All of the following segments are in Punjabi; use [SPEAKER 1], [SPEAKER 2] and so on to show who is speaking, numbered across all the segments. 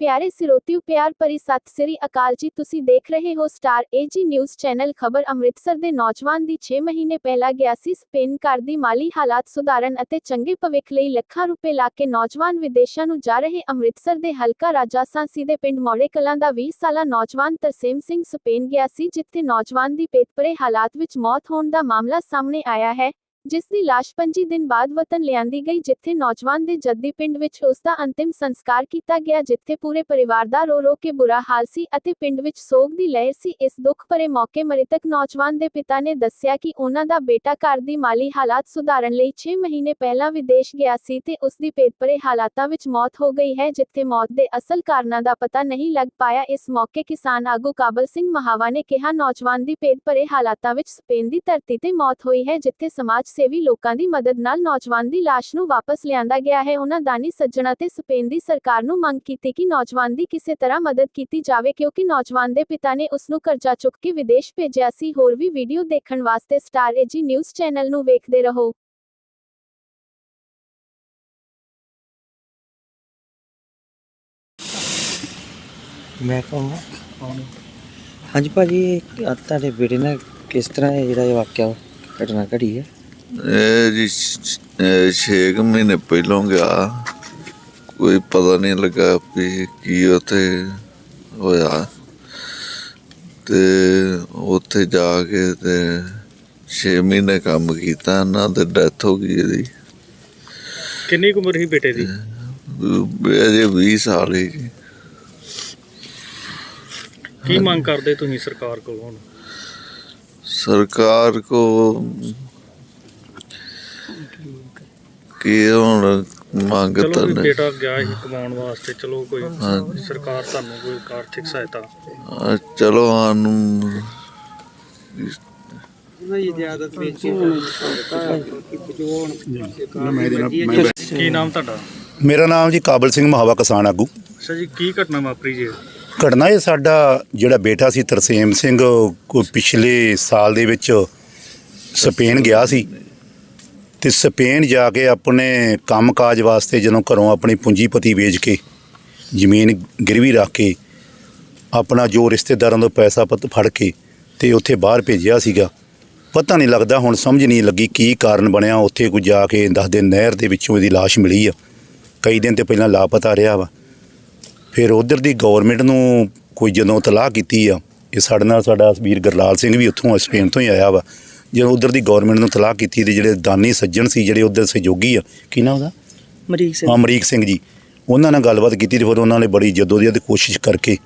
[SPEAKER 1] ਪਿਆਰੇ ਸਿਰੋਤਿਓ, ਪਿਆਰ ਭਰੀ ਸਤਿ ਸ੍ਰੀ ਅਕਾਲ ਜੀ। ਤੁਸੀਂ ਦੇਖ ਰਹੇ ਹੋ ਸਟਾਰ ਏਜੀ ਨਿਊਜ਼ ਚੈਨਲ। ਖਬਰ ਅੰਮ੍ਰਿਤਸਰ ਦੇ ਨੌਜਵਾਨ ਦੀ 6 ਮਹੀਨੇ ਪਹਿਲਾਂ ਗਿਆ ਸੀ ਸਪੇਨ। ਘਰ ਦੀ ਮਾਲੀ ਹਾਲਾਤ ਸੁਧਾਰਨ ਅਤੇ ਚੰਗੇ ਭਵਿੱਖ ਲਈ ਲੱਖਾਂ ਰੁਪਏ ਲਾ ਕੇ ਨੌਜਵਾਨ ਵਿਦੇਸ਼ਾਂ ਨੂੰ ਜਾ ਰਹੇ ਅੰਮ੍ਰਿਤਸਰ ਦੇ ਹਲਕਾ ਰਾਜਾਸਾਂਸੀ ਦੇ ਪਿੰਡ ਮੌੜੇ ਕਲਾਂ ਦਾ 20 ਸਾਲਾ ਨੌਜਵਾਨ ਤਰਸੇਮ ਸਿੰਘ ਸਪੇਨ ਗਿਆ ਸੀ, ਜਿੱਥੇ ਨੌਜਵਾਨ ਦੀ ਪੇਤਪਰੇ ਹਾਲਾਤ ਵਿੱਚ ਮੌਤ ਹੋਣ ਦਾ ਮਾਮਲਾ ਸਾਹਮਣੇ ਆਇਆ ਹੈ। ਜਿਸ ਦੀ ਲਾਸ਼ 25 ਦਿਨ ਬਾਅਦ ਵਤਨ ਲਿਆਂਦੀ ਗਈ ਜਿੱਥੇ ਨੌਜਵਾਨ ਦੇ ਜੱਦੀ ਪਿੰਡ ਵਿੱਚ ਉਸ ਦਾ ਅੰਤਿਮ ਸੰਸਕਾਰ ਕੀਤਾ ਗਿਆ, ਜਿੱਥੇ ਪੂਰੇ ਪਰਿਵਾਰ ਦਾ ਰੋ ਰੋ ਕੇ ਬੁਰਾ ਹਾਲ ਸੀ ਅਤੇ ਪਿੰਡ ਵਿੱਚ ਸੋਗ ਦੀ ਲਹਿਰ ਸੀ। ਇਸ ਦੁੱਖ ਭਰੇ ਮੌਕੇ ਮ੍ਰਿਤਕ ਨੌਜਵਾਨ ਦੇ ਪਿਤਾ ਨੇ ਦੱਸਿਆ ਕਿ ਉਹਨਾਂ ਦਾ ਬੇਟਾ ਘਰ ਦੀ ਮਾਲੀ ਹਾਲਾਤ ਸੁਧਾਰਨ ਲਈ 6 ਮਹੀਨੇ ਪਹਿਲਾਂ ਵਿਦੇਸ਼ ਗਿਆ ਸੀ ਤੇ ਉਸ ਦੀ ਪੇਤਪਰੇ ਹਾਲਾਤਾਂ ਵਿੱਚ ਮੌਤ ਹੋ ਗਈ ਹੈ, ਜਿੱਥੇ ਮੌਤ ਦੇ ਅਸਲ ਕਾਰਨਾਂ ਦਾ ਪਤਾ ਨਹੀਂ ਲੱਗ ਪਾਇਆ। ਇਸ ਮੌਕੇ ਕਿਸਾਨ ਆਗੂ ਕਾਬਲ ਸਿੰਘ ਮਹਾਵਾ ਨੇ ਕਿਹਾ, ਨੌਜਵਾਨ ਦੀ ਪੇਤਪਰੇ ਹਾਲਾਤਾਂ ਵਿੱਚ ਸਪੇਨ ਦੀ ਧਰਤੀ ਤੇ ਮੌਤ ਹੋਈ ਹੈ, ਜਿੱਥੇ ਸਮਾਜ ਸੇਵੀ ਲੋਕਾਂ ਦੀ ਮਦਦ ਨਾਲ ਨੌਜਵਾਨ ਦੀ ਲਾਸ਼ ਨੂੰ ਵਾਪਸ ਲਿਆਂਦਾ ਗਿਆ ਹੈ। ਉਹਨਾਂ ਦਾਨੀ ਸੱਜਣਾ ਤੇ ਸਪੇਨ ਦੀ ਸਰਕਾਰ ਨੂੰ ਮੰਗ ਕੀਤੀ ਕਿ ਨੌਜਵਾਨ ਦੀ ਕਿਸੇ ਤਰ੍ਹਾਂ ਮਦਦ ਕੀਤੀ ਜਾਵੇ ਕਿਉਂਕਿ ਨੌਜਵਾਨ ਦੇ ਪਿਤਾ ਨੇ ਉਸ ਨੂੰ ਕਰਜ਼ਾ ਚੁੱਕ ਕੇ ਵਿਦੇਸ਼ ਭੇਜਿਆ ਸੀ। ਹੋਰ ਵੀ ਵੀਡੀਓ ਦੇਖਣ ਵਾਸਤੇ ਸਟਾਰ ਏਜੀ ਨਿਊਜ਼ ਚੈਨਲ ਨੂੰ ਵੇਖਦੇ ਰਹੋ।
[SPEAKER 2] ਮੈਂ ਕਹਾਂ, ਹਾਂਜੀ ਭਾਜੀ, ਇਹ ਤੁਹਾਡੇ ਬੇਟੇ ਨਾਲ ਕਿਸ ਤਰ੍ਹਾਂ ਇਹ ਜਿਹੜਾ ਇਹ ਵਾਕਿਆ ਘਟਨਾ ਘੜੀ ਹੈ?
[SPEAKER 3] ਇਹ ਜੀ ਛ- ਅਹ ਛੇ ਕੁ ਮਹੀਨੇ ਪਹਿਲੋਂ ਗਿਆ। ਕੋਈ ਪਤਾ ਨਹੀਂ ਲੱਗਾ ਵੀ ਕੀ ਉੱਥੇ ਹੋਇਆ। ਤੇ ਉੱਥੇ ਜਾ ਕੇ ਤੇ 6 ਮਹੀਨੇ ਕੰਮ ਕੀਤਾ ਨਾ ਤੇ ਡੈਥ ਹੋ ਗਈ ਇਹਦੀ।
[SPEAKER 4] ਕਿੰਨੀ ਕੁ ਉਮਰ ਸੀ ਬੇਟੇ ਦੀ?
[SPEAKER 3] ਅਜੇ 20 ਸਾਲ ਹੀ। ਜੀ
[SPEAKER 4] ਕੀ ਮੰਗ ਕਰਦੇ ਤੁਸੀਂ ਸਰਕਾਰ ਕੋਲੋਂ ਹੁਣ?
[SPEAKER 3] ਸਰਕਾਰ ਕੋ ਕੀ ਹੁਣ ਮੰਗ
[SPEAKER 4] ਚਲੋ ਵੀ ਬੇਟਾ ਗਿਆ ਸੀ ਕਮਾਉਣ ਵਾਸਤੇ ਚਲੋ ਕੋਈ
[SPEAKER 3] ਹਾਂਜੀ।
[SPEAKER 4] ਸਰਕਾਰ ਤੁਹਾਨੂੰ ਕੋਈ ਆਰਥਿਕ ਸਹਾਇਤਾ।
[SPEAKER 3] ਆ, ਚਲੋ ਸਾਨੂੰ
[SPEAKER 4] ਕੀ ਨਾਮ ਤੁਹਾਡਾ?
[SPEAKER 5] ਮੇਰਾ ਨਾਮ ਜੀ ਕਾਬਲ ਸਿੰਘ ਮਹਾਵਾ ਕਿਸਾਨ ਆਗੂ।
[SPEAKER 4] ਅੱਛਾ ਜੀ ਕੀ ਘਟਨਾ ਵਾਪਰੀ ਜੀ?
[SPEAKER 5] ਘਟਨਾ ਇਹ ਸਾਡਾ ਜਿਹੜਾ ਬੇਟਾ ਸੀ ਤਰਸੇਮ ਸਿੰਘ ਕੋਈ ਪਿਛਲੇ ਸਾਲ ਦੇ ਵਿੱਚ ਸਪੇਨ ਗਿਆ ਸੀ। ਤੇ ਸਪੇਨ ਜਾ ਕੇ ਆਪਣੇ ਕੰਮਕਾਜ ਵਾਸਤੇ ਜਦੋਂ ਘਰੋਂ ਆਪਣੀ ਪੂੰਜੀਪਤੀ ਵੇਚ ਕੇ, ਜ਼ਮੀਨ ਗਿਰਵੀ ਰੱਖ ਕੇ, ਆਪਣਾ ਜੋ ਰਿਸ਼ਤੇਦਾਰਾਂ ਤੋਂ ਪੈਸਾ ਪੱਤ ਫੜ ਕੇ ਤੇ ਉੱਥੇ ਬਾਹਰ ਭੇਜਿਆ ਸੀਗਾ, ਪਤਾ ਨਹੀਂ ਲੱਗਦਾ ਹੁਣ ਸਮਝ ਨਹੀਂ ਲੱਗੀ ਕੀ ਕਾਰਨ ਬਣਿਆ। ਉੱਥੇ ਕੋਈ ਜਾ ਕੇ ਦੱਸਦੇ ਨਹਿਰ ਦੇ ਵਿੱਚੋਂ ਇਹਦੀ ਲਾਸ਼ ਮਿਲੀ ਆ। ਕਈ ਦਿਨ ਤੇ ਪਹਿਲਾਂ ਲਾਪਤਾ ਰਿਹਾ ਵਾ। ਫਿਰ ਉਧਰ ਦੀ ਗਵਰਨਮੈਂਟ ਨੂੰ ਕੋਈ ਜਦੋਂ ਤਲਾਹ ਕੀਤੀ ਆ, ਇਹ ਸਾਡੇ ਨਾਲ ਸਾਡਾ ਵੀਰ ਗਰਲਾਲ ਸਿੰਘ ਵੀ ਉੱਥੋਂ ਸਪੇਨ ਤੋਂ ਹੀ ਆਇਆ ਵਾ। ਜਦੋਂ ਉਧਰ ਦੀ ਗਵਰਨਮੈਂਟ ਨੂੰ ਤਲਾਹ ਕੀਤੀ ਤੇ ਜਿਹੜੇ ਦਾਨੀ ਸੱਜਣ ਸੀ ਜਿਹੜੇ ਉਧਰ ਸਹਿਯੋਗੀ ਆ ਕੀ ਨਾਮ ਉਹਦਾ?
[SPEAKER 2] ਮਰੀਕ ਸਿੰਘ।
[SPEAKER 5] ਅਮਰੀਕ ਸਿੰਘ ਜੀ। ਉਹਨਾਂ ਨਾਲ ਗੱਲਬਾਤ ਕੀਤੀ ਤੇ ਫਿਰ ਉਹਨਾਂ ਨੇ ਬੜੀ ਜਦੋਜਹਿਦ ਕੋਸ਼ਿਸ਼ ਕਰਕੇ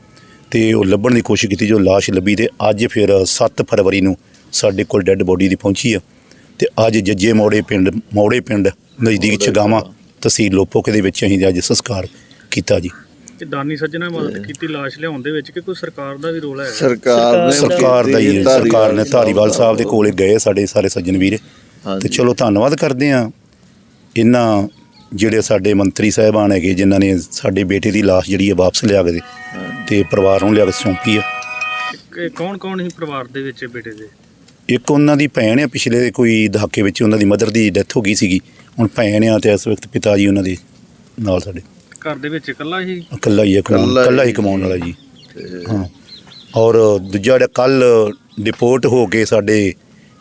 [SPEAKER 5] ਤੇ ਉਹ ਲੱਭਣ ਦੀ ਕੋਸ਼ਿਸ਼ ਕੀਤੀ ਜੋ ਲਾਸ਼ ਲੱਭੀ ਤੇ ਅੱਜ ਫਿਰ 7 ਫਰਵਰੀ ਨੂੰ ਸਾਡੇ ਕੋਲ ਡੈੱਡ ਬੋਡੀ ਦੀ ਪਹੁੰਚੀ ਆ। ਤੇ ਅੱਜ ਜੱਜੇ ਮੋੜੇ ਪਿੰਡ ਮੋੜੇ ਪਿੰਡ ਨਜ਼ਦੀਕ ਚਗਾਵਾਂ ਤਹਿਸੀਲ ਲੋਪੋਕੇ ਦੇ ਵਿੱਚ ਅਸੀਂ ਅੱਜ ਸੰਸਕਾਰ ਕੀਤਾ ਜੀ।
[SPEAKER 4] ਇਹ ਦਾਨੀ ਸੱਜਣਾ ਮਦਦ ਕੀਤੀ ਲਾਸ਼ ਲਿਆਉਣ ਦੇ ਵਿੱਚ ਕਿ ਕੋਈ ਸਰਕਾਰ ਦਾ ਵੀ ਰੋਲ ਹੈ?
[SPEAKER 3] ਸਰਕਾਰ ਨੇ
[SPEAKER 5] ਸਰਕਾਰ ਦਾ ਹੀ ਹੈ, ਸਰਕਾਰ ਨੇ ਧਾਰੀਵਾਲ ਸਾਹਿਬ ਦੇ ਕੋਲੇ ਗਏ ਸਾਡੇ ਸਾਰੇ ਸੱਜਣ ਵੀਰ। ਤੇ। ਚਲੋ ਧੰਨਵਾਦ ਕਰਦੇ ਆ ਇਹਨਾਂ ਜਿਹੜੇ ਸਾਡੇ ਮੰਤਰੀ ਸਾਹਿਬਾਨ ਹੈਗੇ ਜਿਨ੍ਹਾਂ ਨੇ ਸਾਡੇ ਬੇਟੇ ਦੀ ਲਾਸ਼ ਜਿਹੜੀ ਹੈ ਵਾਪਸ ਲਿਆ ਕੇ ਦੇ ਤੇ ਪਰਿਵਾਰ ਨੂੰ ਲਿਆ ਕੇ ਸੌਂਪੀ ਆ
[SPEAKER 4] ਕੌਣ ਕੌਣ ਸੀ ਪਰਿਵਾਰ ਦੇ ਵਿੱਚ ਬੇਟੇ ਦੇ?
[SPEAKER 5] ਇੱਕ ਉਹਨਾਂ ਦੀ ਭੈਣ ਆ ਪਿਛਲੇ ਕੋਈ ਦਹਾਕੇ ਵਿੱਚ ਉਹਨਾਂ ਦੀ ਮਦਰ ਦੀ ਡੈਥ ਹੋ ਗਈ ਸੀਗੀ। ਹੁਣ ਭੈਣ ਆ ਤੇ ਇਸ ਵਕਤ ਪਿਤਾ ਜੀ ਉਹਨਾਂ ਦੇ ਨਾਲ ਸਾਡੇ।
[SPEAKER 4] ਘਰ ਦੇ ਵਿੱਚ ਇਕੱਲਾ ਹੀ?
[SPEAKER 5] ਇਕੱਲਾ ਹੀ ਹੈ ਕਮਾਉਣ
[SPEAKER 3] ਇਕੱਲਾ
[SPEAKER 5] ਇਕੱਲਾ ਹੀ। ਕਮਾਉਣ ਵਾਲਾ ਜੀ। ਹਾਂ। ਔਰ ਦੂਜਾ ਜਿਹੜਾ ਕੱਲ ਡਿਪੋਰਟ ਹੋ ਕੇ ਸਾਡੇ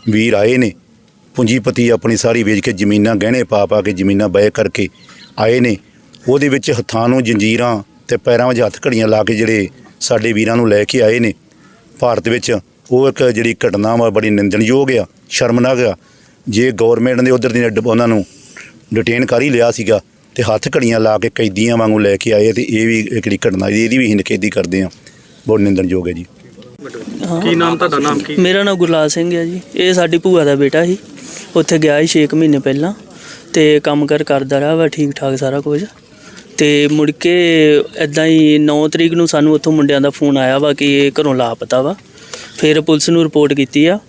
[SPEAKER 5] ਵੀਰ ਆਏ ਨੇ ਪੂੰਜੀਪਤੀ ਆਪਣੀ ਸਾਰੀ ਵੇਚ ਕੇ ਜ਼ਮੀਨਾਂ ਗਹਿਣੇ ਪਾ ਪਾ ਕੇ ਜ਼ਮੀਨਾਂ ਬੈ ਕਰਕੇ ਆਏ ਨੇ ਉਹਦੇ ਵਿੱਚ ਹੱਥਾਂ ਨੂੰ ਜੰਜੀਰਾਂ ਤੇ ਪੈਰਾਂ ਵਿੱਚ ਹੱਥ ਘੜੀਆਂ ਲਾ ਕੇ ਜਿਹੜੇ ਸਾਡੇ ਵੀਰਾਂ ਨੂੰ ਲੈ ਕੇ ਆਏ ਨੇ ਭਾਰਤ ਵਿੱਚ ਉਹ ਇੱਕ ਜਿਹੜੀ ਘਟਨਾ ਵਾ ਬੜੀ ਨਿੰਦਣਯੋਗ ਆ ਸ਼ਰਮਨਾਕ ਆ। ਜੇ ਗਵਰਨਮੈਂਟ ਨੇ ਉਧਰ ਦੀ ਉਹਨਾਂ ਨੂੰ ਡਿਟੇਨ ਕਰ ਹੀ ਲਿਆ ਸੀਗਾ ਤੇ ਹੱਥ ਘੜੀਆਂ ਲਾ ਕੇ ਕੈਦੀਆਂ ਵਾਂਗੂ ਲੈ ਕੇ ਆਏ ਤੇ ਇਹ ਵੀ ਇੱਕ ਜਿਹੜੀ ਘਟਨਾ ਇਹਦੀ ਵੀ ਅਸੀਂ ਨਿਖੇਧੀ ਕਰਦੇ ਆ ਬਹੁਤ ਨਿੰਦਣਯੋਗ ਹੈ ਜੀ।
[SPEAKER 4] ਕੀ ਨਾਮ ਤੁਹਾਡਾ? ਨਾਮ ਕੀ?
[SPEAKER 6] ਮੇਰਾ ਨਾਮ ਗੁਰਲਾਲ ਸਿੰਘ ਹੈ ਜੀ। ਇਹ ਸਾਡੀ ਭੂਆ ਦਾ ਬੇਟਾ ਸੀ। ਉੱਥੇ ਗਿਆ ਸੀ 6 ਮਹੀਨੇ ਪਹਿਲਾਂ ਤੇ ਕੰਮ ਕਰ ਕਰਦਾ ਰਿਹਾ ਵਾ ਠੀਕ ਠਾਕ ਸਾਰਾ ਕੁਝ। ਤੇ ਮੁੜ ਕੇ ਐਦਾਂ ਹੀ 9 ਤਰੀਕ ਨੂੰ ਸਾਨੂੰ ਉੱਥੋਂ ਮੁੰਡਿਆਂ ਦਾ ਫੋਨ ਆਇਆ ਵਾ ਕਿ ਇਹ ਘਰੋਂ ਲਾਪਤਾ ਵਾ। ਫਿਰ ਪੁਲਿਸ ਨੂੰ ਰਿਪੋਰਟ ਕੀਤੀ ਆ।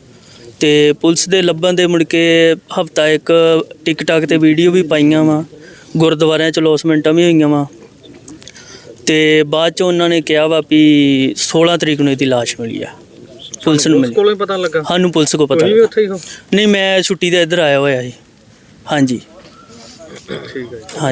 [SPEAKER 6] ਤੇ ਪੁਲਿਸ ਦੇ ਲੱਭਣ ਦੇ ਮੁੜ ਕੇ ਹਫਤਾ ਇੱਕ ਟਿਕਟਾਕ ਤੇ ਵੀਡੀਓ ਵੀ ਪਾਈਆਂ ਵਾ। ਗੁਰਦੁਆਰਿਆਂ ਚ ਲੌਸਮੈਂਟਾਂ ਵੀ ਹੋਈਆਂ ਵਾ। ਤੇ ਬਾਅਦ ਚ ਉਹਨਾਂ ਨੇ ਕਿਹਾ ਵਾ ਵੀ 16 ਤਰੀਕ ਨੂੰ ਇਹਦੀ ਲਾਸ਼ ਮਿਲੀ ਆ। ਪੁਲਿਸ ਨੂੰ ਮਿਲੀ।
[SPEAKER 4] ਕੋਲੋਂ ਪਤਾ ਲੱਗਾ?
[SPEAKER 6] ਸਾਨੂੰ ਪੁਲਿਸ ਕੋ ਪਤਾ
[SPEAKER 4] ਤੁਸੀਂ ਵੀ
[SPEAKER 6] ਲੱਗਾ।
[SPEAKER 4] ਉੱਥੇ ਹੀ ਹੋ?
[SPEAKER 6] ਨਹੀਂ ਮੈਂ ਛੁੱਟੀ ਤੇ ਇੱਧਰ ਆਇਆ ਹੋਇਆ ਸੀ। ਹਾਂਜੀ।
[SPEAKER 4] ਠੀਕ ਹੈ ਜੀ।
[SPEAKER 6] ਹਾਂਜੀ।